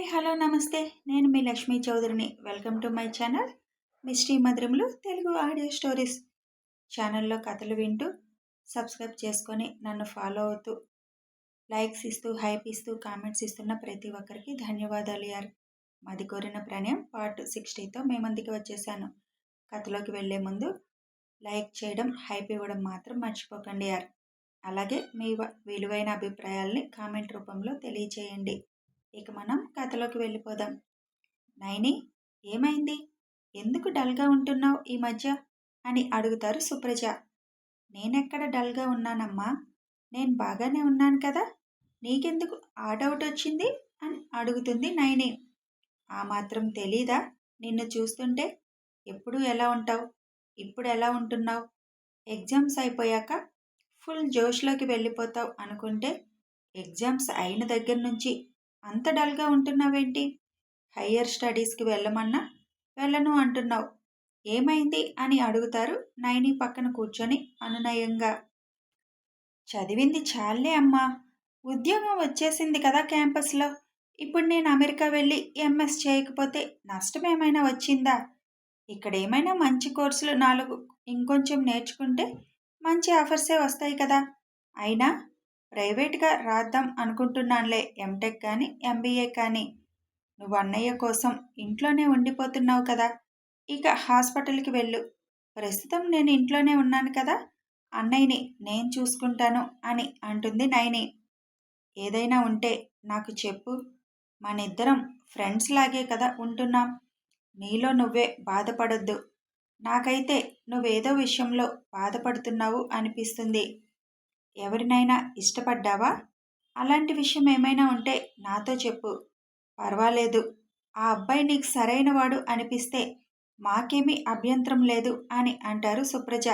Hi hello నమస్తే. నేను మీ Lakshmi చౌదరిని. Welcome to my channel misty మధురములు Telugu audio stories. ఛానల్లో కథలు వింటూ సబ్స్క్రైబ్ చేసుకొని నన్ను ఫాలో అవుతూ లైక్స్ ఇస్తూ హైప్ ఇస్తూ కామెంట్స్ ఇస్తున్న ప్రతి ఒక్కరికి ధన్యవాదాలు యార్. మాది కోరిన ప్రణయం పార్ట్ సిక్స్టీతో మీ వచ్చేసాను. కథలోకి వెళ్ళే ముందు లైక్ చేయడం హైప్ ఇవ్వడం మాత్రం మర్చిపోకండి యార్. అలాగే మీ విలువైన అభిప్రాయాల్ని కామెంట్ రూపంలో తెలియచేయండి. ఇక మనం కథలోకి వెళ్ళిపోదాం. నైని ఏమైంది? ఎందుకు డల్గా ఉంటున్నావు ఈ మధ్య? అని అడుగుతారు సుప్రజ. నేనెక్కడ డల్గా ఉన్నానమ్మా? నేను బాగానే ఉన్నాను కదా? నీకెందుకు ఆ డౌట్ వచ్చింది? అని అడుగుతుంది నైని. ఆ మాత్రం తెలీదా? నిన్ను చూస్తుంటే? ఎప్పుడు ఎలా ఉంటావు? ఇప్పుడు ఎలా ఉంటున్నావు? ఎగ్జామ్స్ అయిపోయాక ఫుల్ జోష్లోకి వెళ్ళిపోతావు అనుకుంటే? ఎగ్జామ్స్ అయిన దగ్గర నుంచి అంత డల్గా ఉంటున్నావేంటి? హయ్యర్ స్టడీస్కి వెళ్ళమన్నా వెళ్ళను అంటున్నావు. ఏమైంది అని అడుగుతారు నైని పక్కన కూర్చొని అనునయంగా. చదివింది చాలే అమ్మా. ఉద్యోగం వచ్చేసింది కదా క్యాంపస్లో. ఇప్పుడు నేను అమెరికా వెళ్ళి ఎంఎస్ చేయకపోతే నష్టం ఏమైనా వచ్చిందా? ఇక్కడ ఏమైనా మంచి కోర్సులు నాలుగు ఇంకొంచెం నేర్చుకుంటే మంచి ఆఫర్సే వస్తాయి కదా. అయినా ప్రైవేట్గా రాద్దాం అనుకుంటున్నానులే ఎంటెక్ కానీ ఎంబీఏ కానీ. నువ్వు అన్నయ్య కోసం ఇంట్లోనే ఉండిపోతున్నావు కదా ఇక హాస్పిటల్కి వెళ్ళు. ప్రస్తుతం నేను ఇంట్లోనే ఉన్నాను కదా అన్నయ్యని నేను చూసుకుంటాను అని అంటుంది నయని ఏదైనా ఉంటే నాకు చెప్పు మనిద్దరం ఫ్రెండ్స్ లాగే కదా ఉంటున్నాం. నీలో నువ్వే బాధపడొద్దు. నాకైతే నువ్వేదో విషయంలో బాధపడుతున్నావు అనిపిస్తుంది. ఎవరినైనా ఇష్టపడ్డావా? అలాంటి విషయం ఏమైనా ఉంటే నాతో చెప్పు. పర్వాలేదు. ఆ అబ్బాయి నీకు సరైన వాడు అనిపిస్తే మాకేమీ అభ్యంతరం లేదు అని అంటారు సుప్రజ.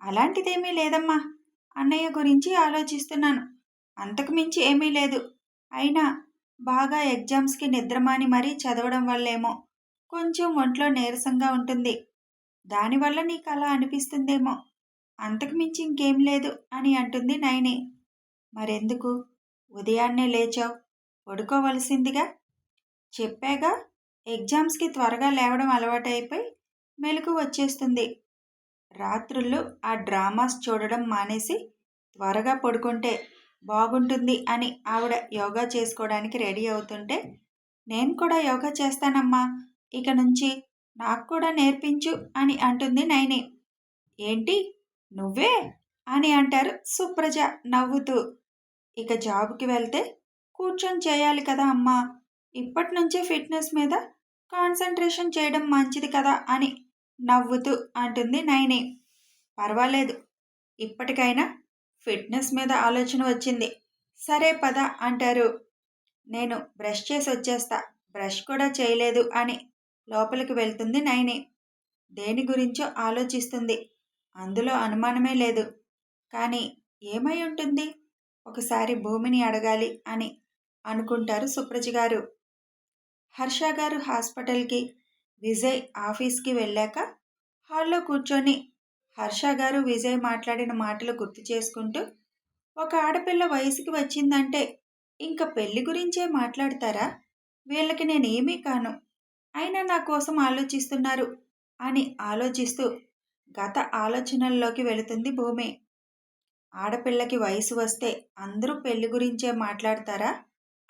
అలాంటిదేమీ లేదమ్మా. అన్నయ్య గురించి ఆలోచిస్తున్నాను. అంతకు మించి ఏమీ లేదు. అయినా బాగా ఎగ్జామ్స్కి నిద్రమాని మరీ చదవడం వల్లేమో. కొంచెం ఒంట్లో నీరసంగా ఉంటుంది. దానివల్ల నీకు అలా అనిపిస్తుందేమో. అంతకుమించి ఇంకేం లేదు అని అంటుంది నైని మరెందుకు? ఉదయాన్నే లేచావు. పడుకోవలసిందిగా? చెప్పాగా. ఎగ్జామ్స్కి త్వరగా లేవడం అలవాటైపోయి మెలకు వచ్చేస్తుంది. రాత్రుళ్ళు ఆ డ్రామాస్ చూడడం మానేసి త్వరగా పడుకుంటే బాగుంటుంది అని ఆవిడ యోగా చేసుకోవడానికి రెడీ అవుతుంటే నేను కూడా యోగా చేస్తానమ్మా. ఇక నుంచి నాకు కూడా నేర్పించు అని అంటుంది నైని ఏంటి? నువ్వే అని అంటారు సుప్రజ నవ్వుతూ. ఇక జాబ్కి వెళ్తే కూర్చొని చేయాలి కదా అమ్మా ఇప్పటి నుంచే ఫిట్నెస్ మీద కాన్సన్ట్రేషన్ చేయడం మంచిది కదా అని నవ్వుతూ అంటుంది నైని. పర్వాలేదు ఇప్పటికైనా ఫిట్నెస్ మీద ఆలోచన వచ్చింది. సరే పద అంటారు. నేను బ్రష్ చేసి వచ్చేస్తా బ్రష్ కూడా చేయలేదు అని లోపలికి వెళ్తుంది నైని. దేని గురించో ఆలోచిస్తుంది. అందులో అనుమానమే లేదు. కానీ ఏమై ఉంటుంది? ఒకసారి భూమిని అడగాలి అని అనుకుంటారు సుప్రజ గారు. హర్ష గారు హాస్పిటల్కి విజయ్ ఆఫీస్కి వెళ్ళాక హాల్లో కూర్చొని హర్ష గారు విజయ్ మాట్లాడిన మాటలు గుర్తు చేసుకుంటూ ఒక ఆడపిల్ల వయసుకి వచ్చిందంటే ఇంకా పెళ్ళి గురించే మాట్లాడతారా? వీళ్ళకి నేనేమీ కాను. అయినా నా కోసం ఆలోచిస్తున్నారు అని ఆలోచిస్తూ గత ఆలోచనల్లోకి వెళుతుంది భూమి. ఆడపిల్లకి వయసు వస్తే అందరూ పెళ్ళి గురించే మాట్లాడతారా?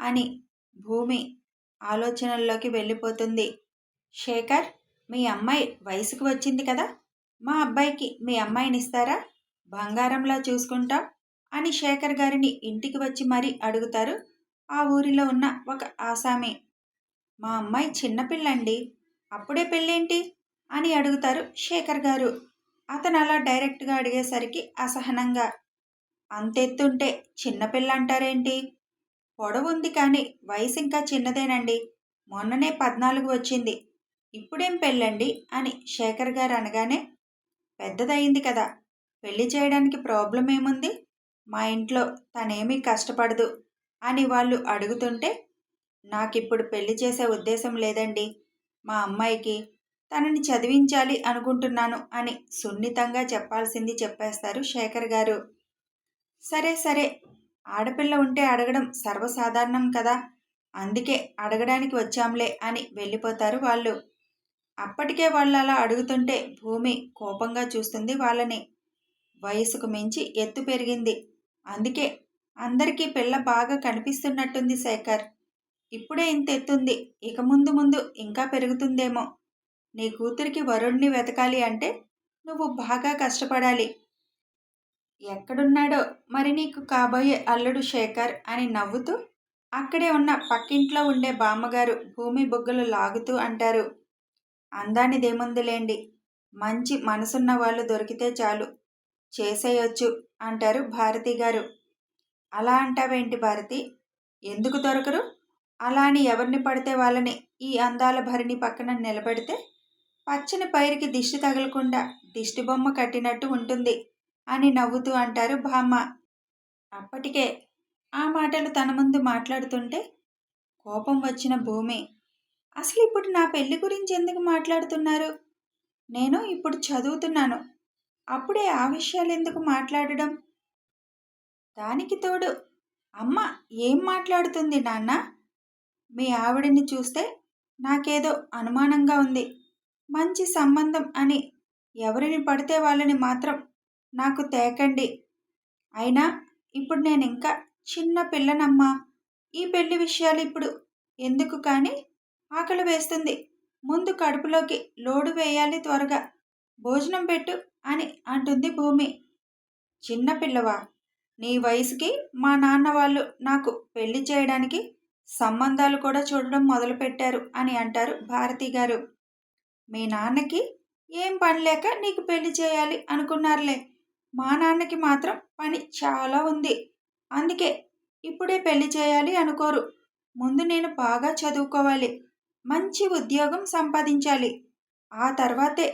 అని భూమి ఆలోచనల్లోకి వెళ్ళిపోతుంది. శేఖర్ మీ అమ్మాయి వయసుకు వచ్చింది కదా? మా అబ్బాయికి మీ అమ్మాయిని ఇస్తారా? బంగారంలా చూసుకుంటాం అని శేఖర్ గారిని ఇంటికి వచ్చి మరీ అడుగుతారు. ఆ ఊరిలో ఉన్న ఒక ఆసామి మా అమ్మాయి చిన్నపిల్లండి అప్పుడే పెళ్ళేంటి? అని అడుగుతారు శేఖర్ గారు. అతను అలా డైరెక్ట్గా అడిగేసరికి అసహనంగా అంతెత్తుంటే చిన్నపిల్ల అంటారేంటి పొడవుంది కానీ వయసు ఇంకా చిన్నదేనండి. మొన్ననే పద్నాలుగు వచ్చింది. ఇప్పుడేం పెళ్ళండి? అని శేఖర్ గారు అనగానే పెద్దదయింది కదా పెళ్ళి చేయడానికి ప్రాబ్లం ఏముంది మా ఇంట్లో తనేమీ కష్టపడదు అని వాళ్ళు అడుగుతుంటే నాకిప్పుడు పెళ్ళి చేసే ఉద్దేశం లేదండి. మా అమ్మాయికి తనని చదివించాలి అనుకుంటున్నాను అని సున్నితంగా చెప్పాల్సింది చెప్పేస్తారు శేఖర్ గారు. సరే సరే. ఆడపిల్ల ఉంటే అడగడం సర్వసాధారణం కదా. అందుకే అడగడానికి వచ్చాంలే అని వెళ్ళిపోతారు వాళ్ళు. అప్పటికే వాళ్ళు అలా అడుగుతుంటే భూమి కోపంగా చూస్తుంది వాళ్ళని. వయసుకు మించి ఎత్తు పెరిగింది. అందుకే అందరికీ పిల్ల బాగా కనిపిస్తున్నట్టుంది శేఖర్. ఇప్పుడే ఇంత ఎత్తుంది. ఇక ముందు ముందు ఇంకా పెరుగుతుందేమో. నీ కూతురికి వరుణ్ణి వెతకాలి అంటే నువ్వు బాగా కష్టపడాలి. ఎక్కడున్నాడో మరి నీకు కాబోయే అల్లుడు శేఖర్ అని నవ్వుతూ అక్కడే ఉన్న పక్కింట్లో ఉండే బామ్మగారు భూమి బొగ్గలు లాగుతూ అంటారు. అందానిదేముందులేండి? మంచి మనసున్న వాళ్ళు దొరికితే చాలు. చేసేయొచ్చు అంటారు భారతి గారు. అలా అంటావేంటి భారతి? ఎందుకు దొరకరు? అలా అని ఎవరిని పడితే వాళ్ళని ఈ అందాల భరిని పక్కన నిలబెడితే పచ్చని పైరుకి దిష్టి తగలకుండా దిష్టి బొమ్మ కట్టినట్టు ఉంటుంది అని నవ్వుతూ అంటారు బామ్మ అప్పటికే ఆ మాటలు తన ముందు మాట్లాడుతుంటే కోపం వచ్చిన భూమి అసలు ఇప్పుడు నా పెళ్ళి గురించి ఎందుకు మాట్లాడుతున్నారు? నేను ఇప్పుడు చదువుతున్నాను. అప్పుడే ఆ విషయాలు ఎందుకు మాట్లాడడం? దానికి తోడు అమ్మ ఏం మాట్లాడుతుంది నాన్న మీ ఆవిడని చూస్తే నాకేదో అనుమానంగా ఉంది. మంచి సంబంధం అని ఎవరిని పడితే వాళ్ళని మాత్రం నాకు తేకండి. అయినా ఇప్పుడు నేను ఇంకా చిన్న పిల్లనమ్మా. ఈ పెళ్ళి విషయాలు ఇప్పుడు ఎందుకు కానీ ఆకలి వేస్తుంది. ముందు కడుపులోకి లోడు వేయాలి త్వరగా. భోజనం పెట్టు అని అంటుంది భూమి. చిన్న పిల్లవా? నీ వయసుకి మా నాన్న వాళ్ళు నాకు పెళ్ళి చేయడానికి సంబంధాలు కూడా చూడడం మొదలుపెట్టారు అని అంటారు భారతి గారు. మీ నాన్నకి ఏం పని లేక నీకు పెళ్ళి చేయాలి అనుకున్నారులే. మా నాన్నకి మాత్రం పని చాలా ఉంది. అందుకే ఇప్పుడే పెళ్ళి చేయాలి అనుకోరు. ముందు నేను బాగా చదువుకోవాలి. మంచి ఉద్యోగం సంపాదించాలి. ఆ తర్వాతే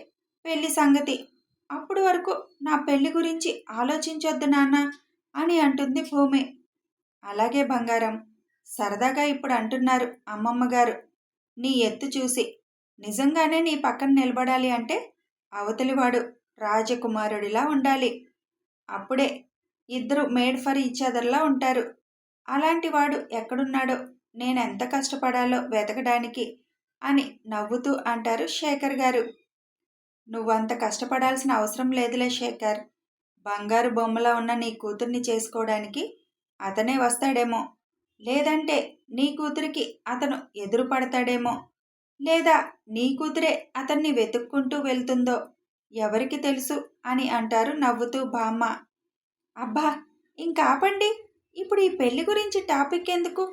పెళ్ళి సంగతి. అప్పుడు వరకు నా పెళ్ళి గురించి ఆలోచించొద్దు నాన్న అని అంటుంది భూమి. అలాగే బంగారం. సరదాగా ఇప్పుడు అంటున్నారు అమ్మమ్మ గారు. నీ ఎత్తు చూసి నిజంగానే నీ పక్కన నిలబడాలి అంటే అవతలివాడు రాజకుమారుడిలా ఉండాలి. అప్పుడే ఇద్దరు మేడ్ ఫర్ ఈచ్ అదర్లా ఉంటారు. అలాంటి వాడు ఎక్కడున్నాడో నేను ఎంత కష్టపడాలో వెతకడానికి అని నవ్వుతూ అంటారు శేఖర్ గారు. నువ్వంత కష్టపడాల్సిన అవసరం లేదులే శేఖర్. బంగారు బొమ్మలా ఉన్న నీ కూతుర్ని చేసుకోవడానికి అతనే వస్తాడేమో. లేదంటే నీ కూతురికి అతను ఎదురు పడతాడేమో. లేదా నీ కుదిరే అతన్ని వెతుక్కుంటూ వెళ్తుందో ఎవరికి తెలుసు అని అంటారు నవ్వుతూ బామ్మ. అబ్బా ఇంకాపండి ఇప్పుడు ఈ పెళ్ళి గురించి టాపిక్ ఎందుకు?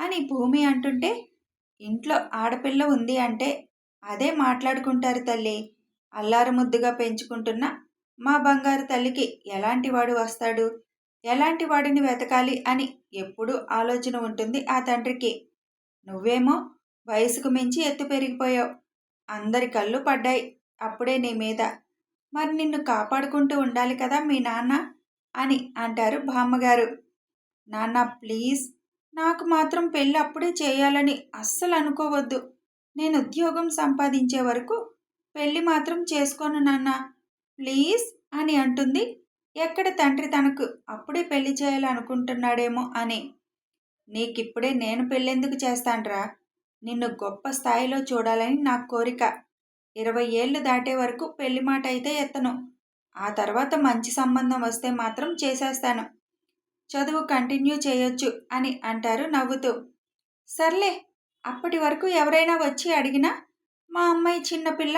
అని భూమి అంటుంటే ఇంట్లో ఆడపిల్ల ఉంది అంటే అదే మాట్లాడుకుంటారు తల్లి. అల్లారు ముద్దుగా పెంచుకుంటున్న మా బంగారు తల్లికి ఎలాంటి వాడు వస్తాడు? ఎలాంటి వాడిని వెతకాలి అని ఎప్పుడూ ఆలోచన ఉంటుంది ఆ తండ్రికి. నువ్వేమో వయసుకు మించి ఎత్తు పెరిగిపోయావు. అందరి కళ్ళు పడ్డాయి. అప్పుడే నీ మీద. మరి నిన్ను కాపాడుకుంటూ ఉండాలి కదా మీ నాన్న? అని అంటారు బామ్మగారు. నాన్న ప్లీజ్ నాకు మాత్రం పెళ్ళి అప్పుడే చేయాలని అస్సలు అనుకోవద్దు. నేను ఉద్యోగం సంపాదించే వరకు పెళ్ళి మాత్రం చేసుకోను నాన్న. ప్లీజ్ అని అంటుంది. ఎక్కడ తండ్రి తనకు అప్పుడే పెళ్ళి చేయాలనుకుంటున్నాడేమో అని. నీకిప్పుడే నేను పెళ్ళెందుకు చేస్తాన్రా? నిన్ను గొప్ప స్థాయిలో చూడాలని నా కోరిక. ఇరవై ఏళ్ళు దాటే వరకు పెళ్ళి మాట అయితే ఎత్తను. ఆ తర్వాత మంచి సంబంధం వస్తే మాత్రం చేసేస్తాను. చదువు కంటిన్యూ చేయొచ్చు అని అంటారు నవ్వుతూ. సర్లే అప్పటి వరకు ఎవరైనా వచ్చి అడిగినా మా అమ్మాయి చిన్నపిల్ల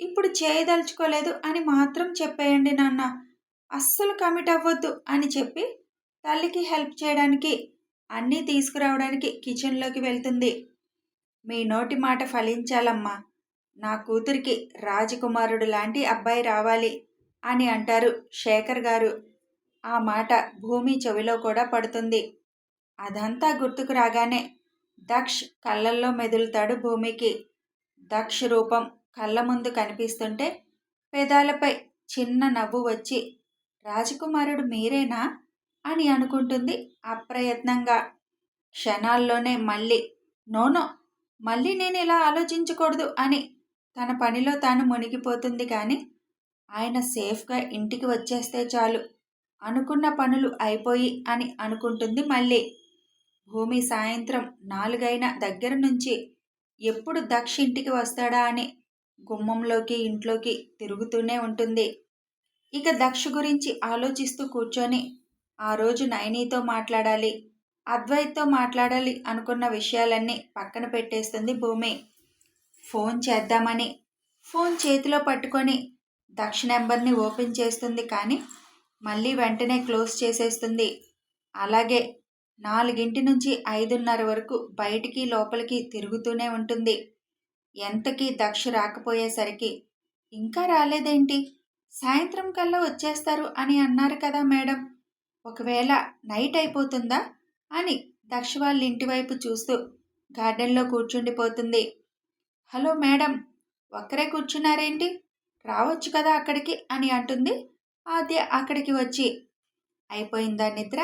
ఇప్పుడు చేయదలుచుకోలేదు అని మాత్రం చెప్పేయండి నాన్న. అస్సలు కమిట్ అవ్వద్దు అని చెప్పి తల్లికి హెల్ప్ చేయడానికి అన్నీ తీసుకురావడానికి కిచెన్లోకి వెళ్తుంది. మీ నోటి మాట ఫలించాలమ్మా. నా కూతురికి రాజకుమారుడు లాంటి అబ్బాయి రావాలి అని అంటారు శేఖర్ గారు. ఆ మాట భూమి చెవిలో కూడా పడుతుంది. అదంతా గుర్తుకు రాగానే దక్ష్ కళ్ళల్లో మెదులుతాడు భూమికి. దక్ష్ రూపం కళ్ళ ముందు కనిపిస్తుంటే పెదాలపై చిన్న నవ్వు వచ్చి రాజకుమారుడు మీరేనా? అని అనుకుంటుంది అప్రయత్నంగా. క్షణాల్లోనే మళ్ళీ నోనో మళ్ళీ నేను ఇలా ఆలోచించకూడదు అని తన పనిలో తాను మునిగిపోతుంది కానీ ఆయన సేఫ్గా ఇంటికి వచ్చేస్తే చాలు. అనుకున్న పనులు అయిపోయి అని అనుకుంటుంది మళ్ళీ. భూమి సాయంత్రం నాలుగైన దగ్గర నుంచి ఎప్పుడు దక్ష ఇంటికి వస్తాడా అని గుమ్మంలోకి ఇంట్లోకి తిరుగుతూనే ఉంటుంది. ఇక దక్ష గురించి ఆలోచిస్తూ కూర్చొని ఆ రోజు నైనీతో మాట్లాడాలి. అద్వైత్తో మాట్లాడాలి అనుకున్న విషయాలన్నీ పక్కన పెట్టేస్తుంది భూమి. ఫోన్ చేద్దామని ఫోన్ చేతిలో పట్టుకొని దక్ష నెంబర్ని ఓపెన్ చేస్తుంది కానీ మళ్ళీ వెంటనే క్లోజ్ చేసేస్తుంది. అలాగే నాలుగింటి నుంచి ఐదున్నర వరకు బయటికి లోపలికి తిరుగుతూనే ఉంటుంది. ఎంతకీ దక్ష రాకపోయేసరికి ఇంకా రాలేదేంటి? సాయంత్రం కల్లా వచ్చేస్తారు అని అన్నారు కదా మేడం. ఒకవేళ నైట్ అయిపోతుందా? అని దక్ష వాళ్ళ ఇంటివైపు చూస్తూ గార్డెన్లో కూర్చుండిపోతుంది. హలో మేడం ఒక్కరే కూర్చున్నారేంటి? రావచ్చు కదా అక్కడికి? అని అంటుంది. ఆద్య అక్కడికి వచ్చి అయిపోయిందా నిద్ర?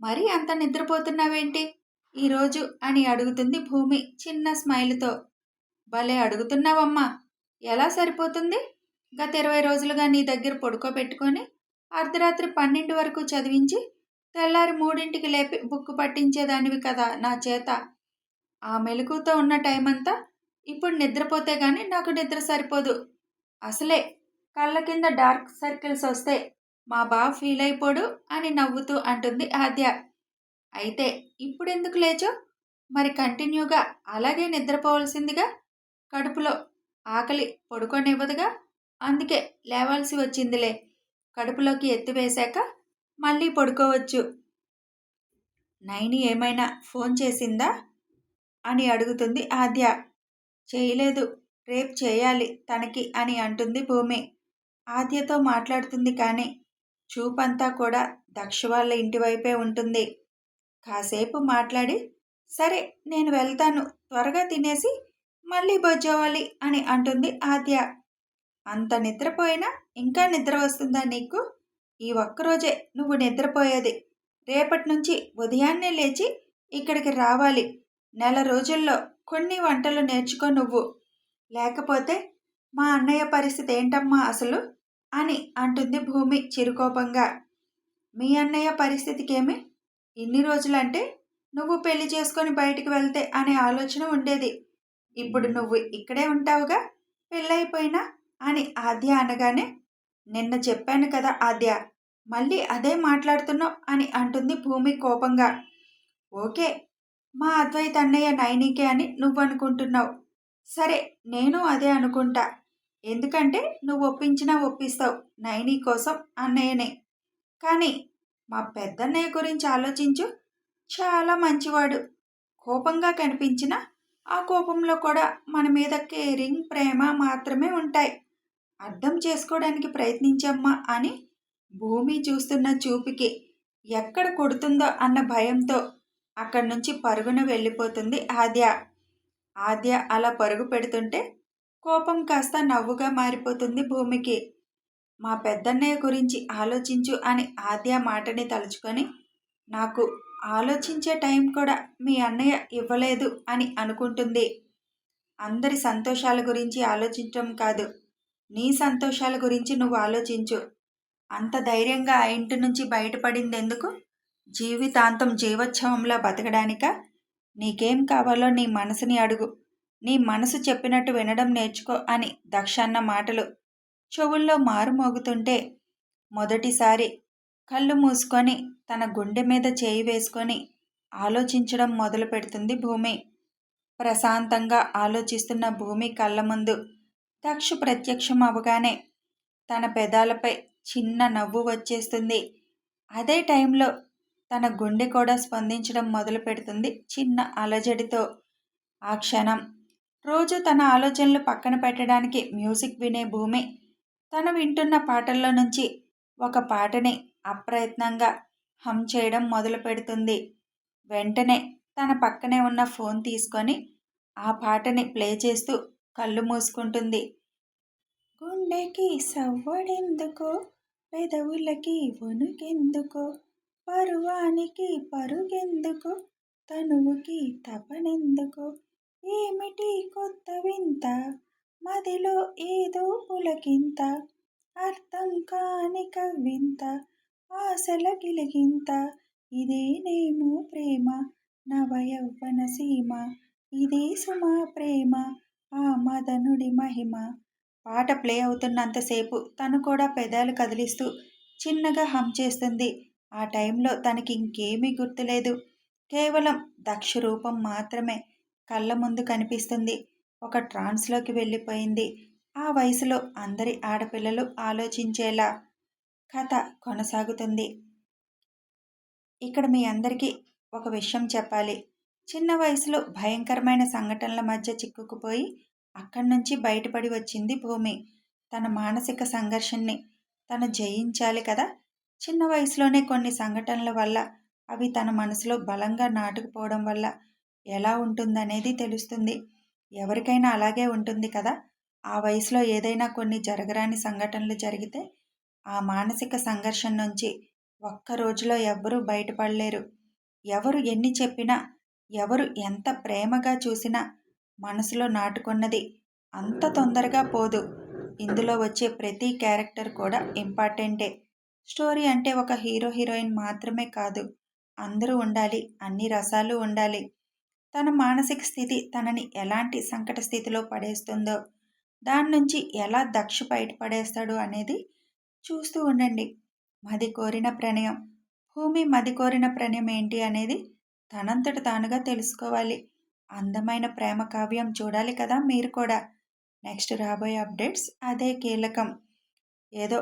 మరీ అంత నిద్రపోతున్నావేంటి? ఈరోజు అని అడుగుతుంది భూమి చిన్న స్మైల్తో. భలే అడుగుతున్నావమ్మా ఎలా సరిపోతుంది? గత ఇరవై రోజులుగా నీ దగ్గర పడుకోబెట్టుకొని అర్ధరాత్రి పన్నెండు వరకు చదివించి తెల్లారి మూడింటికి లేపి బుక్కు పట్టించేదానివి కదా నా చేత. ఆ మెలకుతో ఉన్న టైం అంతా ఇప్పుడు నిద్రపోతే గాని నాకు నిద్ర సరిపోదు. అసలే కళ్ళ కింద డార్క్ సర్కిల్స్ వస్తే మా బావ ఫీల్ అయిపోడు అని నవ్వుతూ అంటుంది ఆద్య. అయితే ఇప్పుడు ఎందుకు లేచో మరి కంటిన్యూగా అలాగే నిద్రపోవలసిందిగా? కడుపులో ఆకలి పడుకోనివ్వదుగా? అందుకే లేవాల్సి వచ్చిందిలే. కడుపులోకి ఎత్తివేశాక మళ్ళీ పడుకోవచ్చు. నైని ఏమైనా ఫోన్ చేసిందా? అని అడుగుతుంది ఆద్య. చేయలేదు. రేపు చేయాలి తనకి అని అంటుంది భూమి. ఆద్యతో మాట్లాడుతుంది కానీ చూపంతా కూడా దక్ష వాళ్ళ ఇంటి వైపే ఉంటుంది. కాసేపు మాట్లాడి సరే నేను వెళ్తాను త్వరగా తినేసి మళ్ళీ బొజ్జోవాలి అని అంటుంది ఆద్య. అంత నిద్రపోయినా ఇంకా నిద్ర వస్తుందా నీకు? ఈ ఒక్కరోజే నువ్వు నిద్రపోయేది. రేపటి నుంచి ఉదయాన్నే లేచి ఇక్కడికి రావాలి. నెల రోజుల్లో కొన్ని వంటలు నేర్చుకో నువ్వు. లేకపోతే మా అన్నయ్య పరిస్థితి ఏంటమ్మా అసలు? అని అంటుంది భూమి చిరుకోపంగా. మీ అన్నయ్య పరిస్థితికేమి? ఇన్ని రోజులంటే నువ్వు పెళ్ళి చేసుకొని బయటికి వెళ్తే అనే ఆలోచన ఉండేది. ఇప్పుడు నువ్వు ఇక్కడే ఉంటావుగా? పెళ్ళైపోయినా అని ఆద్య అనగానే నిన్న చెప్పాను కదా ఆద్య మళ్ళీ అదే మాట్లాడుతున్నాం అని అంటుంది భూమి కోపంగా. ఓకే మా అద్వైత అన్నయ్య నైనికే అని నువ్వు అనుకుంటున్నావు సరే నేను అదే అనుకుంటా. ఎందుకంటే నువ్వు ఒప్పించినా ఒప్పిస్తావు నైని కోసం అన్నయ్యనే. కానీ మా పెద్దన్నయ్య గురించి ఆలోచించు చాలా మంచివాడు. కోపంగా కనిపించిన ఆ కోపంలో కూడా మన మీద కేరింగ్ ప్రేమ మాత్రమే ఉంటాయి. అర్థం చేసుకోవడానికి ప్రయత్నించమ్మా అని భూమి చూస్తున్న చూపుకి ఎక్కడ కొడుతుందో అన్న భయంతో అక్కడి నుంచి పరుగున వెళ్ళిపోతుంది ఆద్య. ఆద్య అలా పరుగు పెడుతుంటే కోపం కాస్త నవ్వుగా మారిపోతుంది భూమికి. మా పెద్దన్నయ్య గురించి ఆలోచించు అని ఆద్య మాటని తలుచుకొని నాకు ఆలోచించే టైం కూడా మీ అన్నయ్య ఇవ్వలేదు అని అనుకుంటుంది. అందరి సంతోషాల గురించి ఆలోచించడం కాదు నీ సంతోషాల గురించి నువ్వు ఆలోచించు. అంత ధైర్యంగా ఆ ఇంటి నుంచి బయటపడింది ఎందుకు జీవితాంతం జీవోత్సవంలా బతకడానిక? నీకేం కావాలో నీ మనసుని అడుగు. నీ మనసు చెప్పినట్టు వినడం నేర్చుకో అని దక్షన్న మాటలు చెవుల్లో మారుమోగుతుంటే మొదటిసారి కళ్ళు మూసుకొని తన గుండె మీద చేయి వేసుకొని ఆలోచించడం మొదలు పెడుతుంది భూమి. ప్రశాంతంగా ఆలోచిస్తున్న భూమి కళ్ళ ముందు దక్షు ప్రత్యక్షం అవగానే తన పెదాలపై చిన్న నవ్వు వచ్చేస్తుంది. అదే టైంలో తన గుండె కూడా స్పందించడం మొదలు పెడుతుంది చిన్న అలజడితో. ఆ క్షణం రోజు తన ఆలోచనలు పక్కన పెట్టడానికి మ్యూజిక్ వినే భూమి. తను వింటున్న పాటల్లో నుంచి ఒక పాటని అప్రయత్నంగా హమ్ చేయడం మొదలు పెడుతుంది. వెంటనే తన పక్కనే ఉన్న ఫోన్ తీసుకొని ఆ పాటని ప్లే చేస్తూ కళ్ళు మూసుకుంటుంది. గుండెకి సవ్వడెందుకో? పెదవులకి వణుకెందుకో? పరువానికి పరుగెందుకో? తనువుకి తపనెందుకో? ఏమిటి కొత్త వింత? మదిలో ఏదో పులకింత. అర్థం కాని కవ్వింత. ఆశల గిలిగింత. ఇదేనేమో ప్రేమ? నవయవ్వన సీమ. ఇదే సుమా ప్రేమ? ఆ మదనుడి మహిమ. పాట ప్లే అవుతున్నంతసేపు తను కూడా పెదాలు కదిలిస్తూ చిన్నగా హమ్ చేస్తుంది. ఆ టైంలో తనకి ఇంకేమీ గుర్తులేదు. కేవలం దక్ష రూపం మాత్రమే కళ్ళ ముందు కనిపిస్తుంది. ఒక ట్రాన్స్లోకి వెళ్ళిపోయింది. ఆ వయసులో అందరి ఆడపిల్లలు ఆలోచించేలా కథ కొనసాగుతుంది. ఇక్కడ మీ అందరికీ ఒక విషయం చెప్పాలి. చిన్న వయసులో భయంకరమైన సంఘటనల మధ్య చిక్కుకుపోయి అక్కడి నుంచి బయటపడి వచ్చింది భూమి. తన మానసిక సంఘర్షణని తను జయించాలి కదా? చిన్న వయసులోనే కొన్ని సంఘటనల వల్ల అవి తన మనసులో బలంగా నాటుకుపోవడం వల్ల ఎలా ఉంటుందనేది తెలుస్తుంది. ఎవరికైనా అలాగే ఉంటుంది కదా? ఆ వయసులో ఏదైనా కొన్ని జరగరాని సంఘటనలు జరిగితే ఆ మానసిక సంఘర్షణ నుంచి ఒక్క రోజులో ఎవ్వరూ బయటపడలేరు. ఎవరు ఎన్ని చెప్పినా ఎవరు ఎంత ప్రేమగా చూసినా మనసులో నాటుకున్నది. అంత తొందరగా పోదు. ఇందులో వచ్చే ప్రతి క్యారెక్టర్ కూడా ఇంపార్టెంటే. స్టోరీ అంటే ఒక హీరో హీరోయిన్ మాత్రమే కాదు. అందరూ ఉండాలి. అన్ని రసాలు ఉండాలి. తన మానసిక స్థితి తనని ఎలాంటి సంకట స్థితిలో పడేస్తుందో దాని నుంచి ఎలా దక్ష బయటపడేస్తాడు అనేది చూస్తూ ఉండండి. మది కోరిన ప్రణయం. భూమి మది కోరిన ప్రణయం ఏంటి అనేది తనంతట తానుగా తెలుసుకోవాలి. అందమైన ప్రేమ కావ్యం చూడాలి కదా మీరు కూడా. నెక్స్ట్ రాబోయే అప్డేట్స్ అదే కీలకం. ఏదో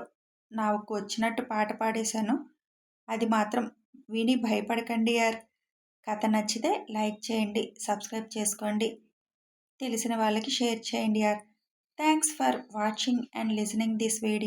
నాకు వచ్చినట్టు పాట పాడేశాను. అది మాత్రం విని భయపడకండి యార్. కథ నచ్చితే లైక్ చేయండి సబ్స్క్రైబ్ చేసుకోండి. తెలిసిన వాళ్ళకి షేర్ చేయండి యార్. Thanks for watching and listening this video.